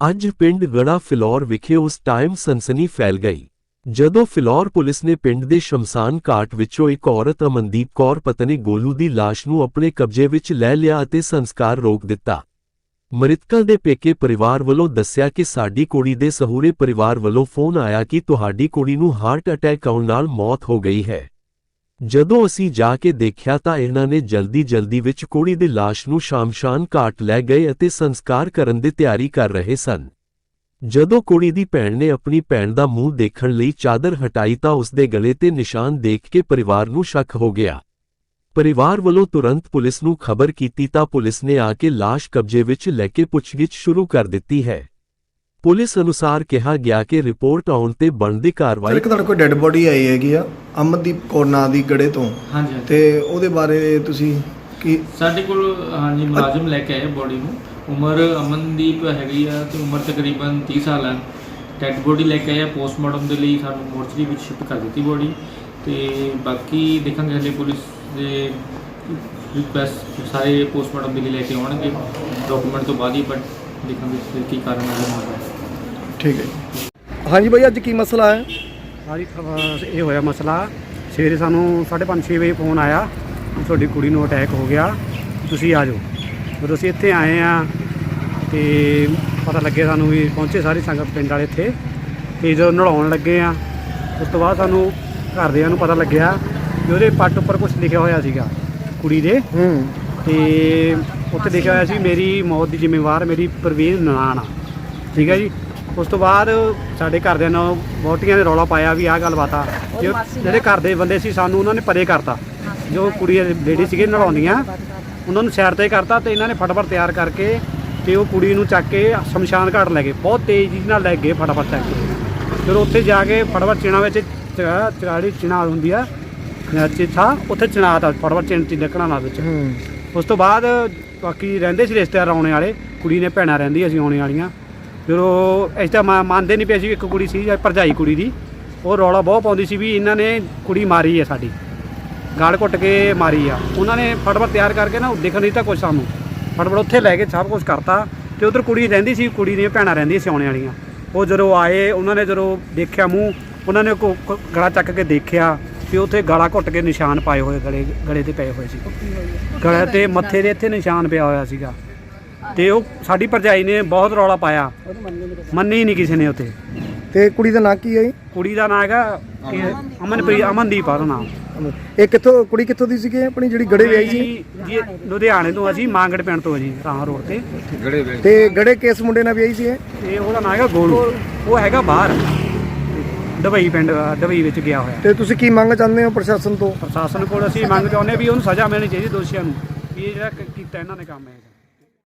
ਅੱਜ ਪਿੰਡ ਗੜਾ ਫਿਲੌਰ ਵਿਖੇ ਉਸ ਟਾਈਮ ਸਨਸਨੀ ਫੈਲ ਗਈ, ਜਦੋਂ ਫਿਲੌਰ ਪੁਲਿਸ ਨੇ ਪਿੰਡ ਦੇ ਸ਼ਮਸ਼ਾਨ ਘਾਟ ਵਿੱਚੋਂ ਇੱਕ ਔਰਤ ਅਮਨਦੀਪ ਕੌਰ ਪਤਨੀ ਗੋਲੂ ਦੀ ਲਾਸ਼ ਨੂੰ ਆਪਣੇ ਕਬਜ਼ੇ ਵਿੱਚ ਲੈ ਲਿਆ ਅਤੇ ਸੰਸਕਾਰ ਰੋਕ ਦਿੱਤਾ। ਮ੍ਰਿਤਕਾਂ ਦੇ ਪੇਕੇ ਪਰਿਵਾਰ ਵੱਲੋਂ ਦੱਸਿਆ ਕਿ ਸਾਡੀ ਕੁੜੀ ਦੇ ਸਹੂਰੇ ਪਰਿਵਾਰ ਵੱਲੋਂ ਫੋਨ ਆਇਆ ਕਿ ਤੁਹਾਡੀ ਕੁੜੀ ਨੂੰ ਹਾਰਟ ਅਟੈਕ ਆਉਣ ਨਾਲ ਮੌਤ ਹੋ ਗਈ ਹੈ। ਜਦੋਂ ਅਸੀਂ ਜਾ ਕੇ ਦੇਖਿਆ ਤਾਂ ਇਹਨਾਂ ਨੇ ਜਲਦੀ ਜਲਦੀ ਵਿੱਚ ਕੁੜੀ ਦੀ ਲਾਸ਼ ਨੂੰ ਸ਼ਾਮਸ਼ਾਨ ਘਾਟ ਲੈ ਗਏ ਅਤੇ ਸੰਸਕਾਰ ਕਰਨ ਦੀ ਤਿਆਰੀ ਕਰ ਰਹੇ ਸਨ। ਜਦੋਂ ਕੁੜੀ ਦੀ ਭੈਣ ਨੇ ਆਪਣੀ ਭੈਣ ਦਾ ਮੂੰਹ ਦੇਖਣ ਲਈ ਚਾਦਰ ਹਟਾਈ ਤਾਂ ਉਸਦੇ ਗਲੇ ਤੇ ਨਿਸ਼ਾਨ ਦੇਖ ਕੇ ਪਰਿਵਾਰ ਨੂੰ ਸ਼ੱਕ ਹੋ ਗਿਆ। ਪਰਿਵਾਰ ਵੱਲੋਂ ਤੁਰੰਤ ਪੁਲਿਸ ਨੂੰ ਖਬਰ ਕੀਤੀ ਤਾਂ ਪੁਲਿਸ ਨੇ ਆ ਕੇ ਲਾਸ਼ ਕਬਜ਼ੇ ਵਿੱਚ ਲੈ ਕੇ ਪੁੱਛਗਿੱਛ ਸ਼ੁਰੂ ਕਰ ਦਿੱਤੀ ਹੈ। ਪੁਲਿਸ ਅਨੁਸਾਰ ਕਿਹਾ ਗਿਆ ਕਿ ਰਿਪੋਰਟ ਆਉਣ ਤੇ ਬਣਦੀ ਸਰ ਕਾਰਵਾਈ ਇੱਕ ਤੁਹਾਡੇ ਕੋਲ ਡੈੱਡ ਬੋਡੀ ਆਈ ਹੈਗੀ ਆ ਅਮਨਦੀਪ ਕੌਰ ਨਾਂ ਦੀ ਗੜੇ ਤੋਂ। ਹਾਂਜੀ ਹਾਂਜੀ। ਤੇ ਉਹਦੇ ਬਾਰੇ ਤੁਸੀਂ ਕੀ ਸਾਡੇ ਕੋਲ ਹਾਂਜੀ ਮੁਲਾਜ਼ਮ ਲੈ ਕੇ ਆਏ ਬੋਡੀ ਨੂੰ। ਉਮਰ ਅਮਨਦੀਪ ਹੈਗੀ ਆ ਤੇ ਉਮਰ ਤਕਰੀਬਨ 30 ਸਾਲ ਹੈ ਡੈਡ ਬੋਡੀ ਲੈ ਕੇ ਆਏ ਪੋਸਟਮਾਰਟਮ ਦੇ ਲਈ ਸਾਨੂੰ ਮੋਰਚਰੀ ਵਿੱਚ ਸ਼ਿਫਟ ਕਰ ਦਿੱਤੀ ਬੋਡੀ। ਤੇ ਬਾਕੀ ਦੇਖਾਂਗੇ ਹਲੇ ਪੁਲਿਸ ਦੇ ਰਿਕੁਐਸਟ ਸਾਰੇ ਪੋਸਟਮਾਰਟਮ ਦੇ ਲਈ ਲੈ ਕੇ ਆਉਣਗੇ। ਡਾਕੂਮੈਂਟ ਤੋਂ ਬਾਅਦ ਹੀ ਬਟ ਦੇਖਾਂਗੇ ਫਿਰ ਕੀ ਕਾਰਨ ਹੈ। ਠੀਕ ਹੈ ਜੀ। ਹਾਂਜੀ ਭਾਈ ਅੱਜ ਕੀ ਮਸਲਾ ਹੈ? ਸਾਰੀ ਖਬਰ ਇਹ ਹੋਇਆ ਮਸਲਾ ਸਵੇਰੇ ਸਾਨੂੰ 5:30 ਛੇ ਵਜੇ ਫੋਨ ਆਇਆ ਕਿ ਤੁਹਾਡੀ ਕੁੜੀ ਨੂੰ ਅਟੈਕ ਹੋ ਗਿਆ ਤੁਸੀਂ ਆ ਜਾਓ। ਜਦੋਂ ਅਸੀਂ ਇੱਥੇ ਆਏ ਆ ਤੇ ਪਤਾ ਲੱਗੇ ਸਾਨੂੰ ਵੀ ਪਹੁੰਚੇ ਸਾਰੀ ਸੰਗਤ ਪਿੰਡ ਵਾਲੇ ਇੱਥੇ ਤੇ ਜਦੋਂ ਨਲਾਉਣ ਲੱਗੇ ਆ ਉਸ ਤੋਂ ਬਾਅਦ ਸਾਨੂੰ ਘਰਦਿਆਂ ਨੂੰ ਪਤਾ ਲੱਗਿਆ ਕਿ ਉਹਦੇ ਪੱਟ ਉੱਪਰ ਕੁਝ ਲਿਖਿਆ ਹੋਇਆ ਸੀਗਾ ਕੁੜੀ ਦੇ। ਹੂੰ। ਤੇ ਉੱਥੇ ਲਿਖਿਆ ਹੋਇਆ ਸੀ ਮੇਰੀ ਮੌਤ ਦੀ ਜ਼ਿੰਮੇਵਾਰ ਮੇਰੀ ਪ੍ਰਵੀਨ ਨਨਾਣ ਆ। ਠੀਕ ਹੈ ਜੀ? ਉਸ ਤੋਂ ਬਾਅਦ ਸਾਡੇ ਘਰਦਿਆਂ ਨਾਲ ਬਹੁਤੀਆਂ ਨੇ ਰੌਲਾ ਪਾਇਆ ਵੀ ਆਹ ਗੱਲਬਾਤ ਆ। ਜੋ ਜਿਹੜੇ ਘਰ ਦੇ ਬੰਦੇ ਸੀ ਸਾਨੂੰ ਉਹਨਾਂ ਨੇ ਪਰੇ ਕਰਤਾ। ਜੋ ਕੁੜੀ ਲੇਡੀ ਸੀਗੇ ਨਲਾਉਂਦੀਆਂ ਉਹਨਾਂ ਨੂੰ ਸਾਈਡ ਤੇ ਕਰਤਾ ਤੇ ਇਹਨਾਂ ਨੇ ਫਟਾਫਟ ਤਿਆਰ ਕਰਕੇ ਤੇ ਉਹ ਕੁੜੀ ਨੂੰ ਚੱਕ ਕੇ ਸ਼ਮਸ਼ਾਨ ਘਾਟ ਲੈ ਗਏ। ਬਹੁਤ ਤੇਜ਼ੀ ਨਾਲ ਲੈ ਗਏ ਫਟਾਫਟ ਚੱਕ ਕੇ। ਫਿਰ ਉੱਥੇ ਜਾ ਕੇ ਫਟਾਫਟ ਚਿਣਾ ਵਿੱਚ ਚਗਾ- ਚਗਾੜੀ ਚਿਣਾ ਹੁੰਦੀ ਆ ਚਿੱਠਾ ਉੱਥੇ ਚਿਣਾ ਤਾ ਫਟਾਫਟ ਚਿਣ ਚ ਨਿਕਲਣਾ ਨਾਲ ਵਿੱਚ। ਹੂੰ। ਉਸ ਤੋਂ ਬਾਅਦ ਬਾਕੀ ਰਹਿੰਦੇ ਸੀ ਰਿਸ਼ਤੇਦਾਰ ਆਉਣੇ ਵਾਲੇ ਕੁੜੀ ਨੇ ਭੈਣਾਂ ਰਹਿੰਦੀ ਅਸੀਂ ਆਉਣੇ ਵਾਲੀਆਂ। ਫਿਰ ਉਹ ਇਸ ਤਾਂ ਮ- ਮੰਨਦੇ ਨਹੀਂ ਪਏ ਸੀ ਇੱਕ ਕੁੜੀ ਸੀ ਭਰਜਾਈ ਕੁੜੀ ਦੀ। ਉਹ ਰੌਲਾ ਬਹੁਤ ਪਾਉਂਦੀ ਸੀ ਵੀ ਇਹਨਾਂ ਨੇ ਕੁੜੀ ਮਾਰੀ ਹੈ ਸਾਡੀ। ਗਾਲ ਘੁੱਟ ਕੇ ਮਾਰੀ ਆ। ਉਹਨਾਂ ਨੇ ਫਟਾਫਟ ਤਿਆਰ ਕਰਕੇ ਨਾ ਦੇਖਣ ਨਹੀਂ ਤਾਂ ਕੁਝ ਸਾਨੂੰ। ਫਟਾਫਟ ਉੱਥੇ ਲੈ ਕੇ ਸਭ ਕੁਝ ਕਰਤਾ ਤੇ ਉਧਰ ਕੁੜੀ ਰਹਿੰਦੀ ਸੀ ਕੁੜੀ ਦੀਆਂ ਭੈਣਾਂ ਰਹਿੰਦੀਆਂ ਸੀ ਆਉਣੇ ਵਾਲੀਆਂ। ਉਹ ਜਦੋਂ ਆਏ ਉਹਨਾਂ ਨੇ ਜਦੋਂ ਦੇਖਿਆ ਮੂੰਹ ਉਹਨਾਂ ਨੇ ਕੋ- ਕੋ- ਗਲਾ ਚੱਕ ਕੇ ਦੇਖਿਆ ਤੇ ਉੱਥੇ ਗਾਲਾ ਘੁੱਟ ਕੇ ਨਿਸ਼ਾਨ ਪਾਏ ਹੋਏ ਗਲੇ ਗਲੇ ਤੇ ਪਏ ਹੋਏ ਸੀ। ਗਲੇ ਤੇ ਮੱਥੇ ਦੇ ਇੱਥੇ ਨਿਸ਼ਾਨ ਪਿਆ ਹੋਇਆ ਸੀਗਾ। ਤੇ ਉਹ ਸਾਡੀ ਭਰਜਾਈ ਨੇ ਬਹੁਤ ਰੌਲਾ ਪਾਇਆ। ਮੰਨੀ ਨਹੀਂ ਕਿਸੇ ਨੇ ਉੱਥੇ। ਤੇ ਕੁੜੀ ਦਾ ਨਾਂ ਕੀ ਹੈ ਜੀ? ਕੁੜੀ ਦਾ ਨਾਂ ਹੈਗਾ ਕਿ ਅਮਨਪ੍ਰੀਤ ਅਮਨਦੀਪ ਆ ਉਹਦਾ ਨਾਮ। ਇਹ ਕਿੱਥੋਂ ਕੁੜੀ ਕਿੱਥੋਂ ਦੀ ਸੀਗੀ ਆਪਣੀ ਜਿਹੜੀ ਗੜੇ ਵਿਆਹੀ ਸੀ? ਜੀ ਲੁਧਿਆਣੇ ਤੋਂ ਅਸੀਂ ਮਾਂਗੜ ਪਿੰਡ ਤੋਂ ਜੀ ਰਾਹ ਰੋਡ ਤੇ। ਤੇ ਗੜੇ ਕਿਸ ਮੁੰਡੇ ਨਾਲ ਵਿਆਹੀ ਸੀ ਇਹ? ਤੇ ਉਹਦਾ ਨਾਂ ਹੈਗਾ ਗੋਲੂ। ਉਹ ਹੈਗਾ ਬਾਹਰ। ਦੁਬਈ ਪਿੰਡ ਦੁਬਈ ਵਿੱਚ ਗਿਆ ਹੋਇਆ। ਤੇ ਤੁਸੀਂ ਕੀ ਮੰਗ ਚਾਹੁੰਦੇ ਹੋ ਪ੍ਰਸ਼ਾਸਨ ਤੋਂ? ਪ੍ਰਸ਼ਾਸਨ ਕੋਲ ਅਸੀਂ ਮੰਗ ਚਾਹੁੰਦੇ ਵੀ ਉਹਨੂੰ ਸਜ਼ਾ ਮਿਲਣੀ ਚਾਹੀਦੀ ਦੋਸ਼ੀਆਂ ਨੂੰ। ਵੀ ਇਹ ਜਿਹੜਾ ਕ- ਕੀਤਾ ਇਹਨਾਂ ਨੇ ਕੰਮ ਹੈ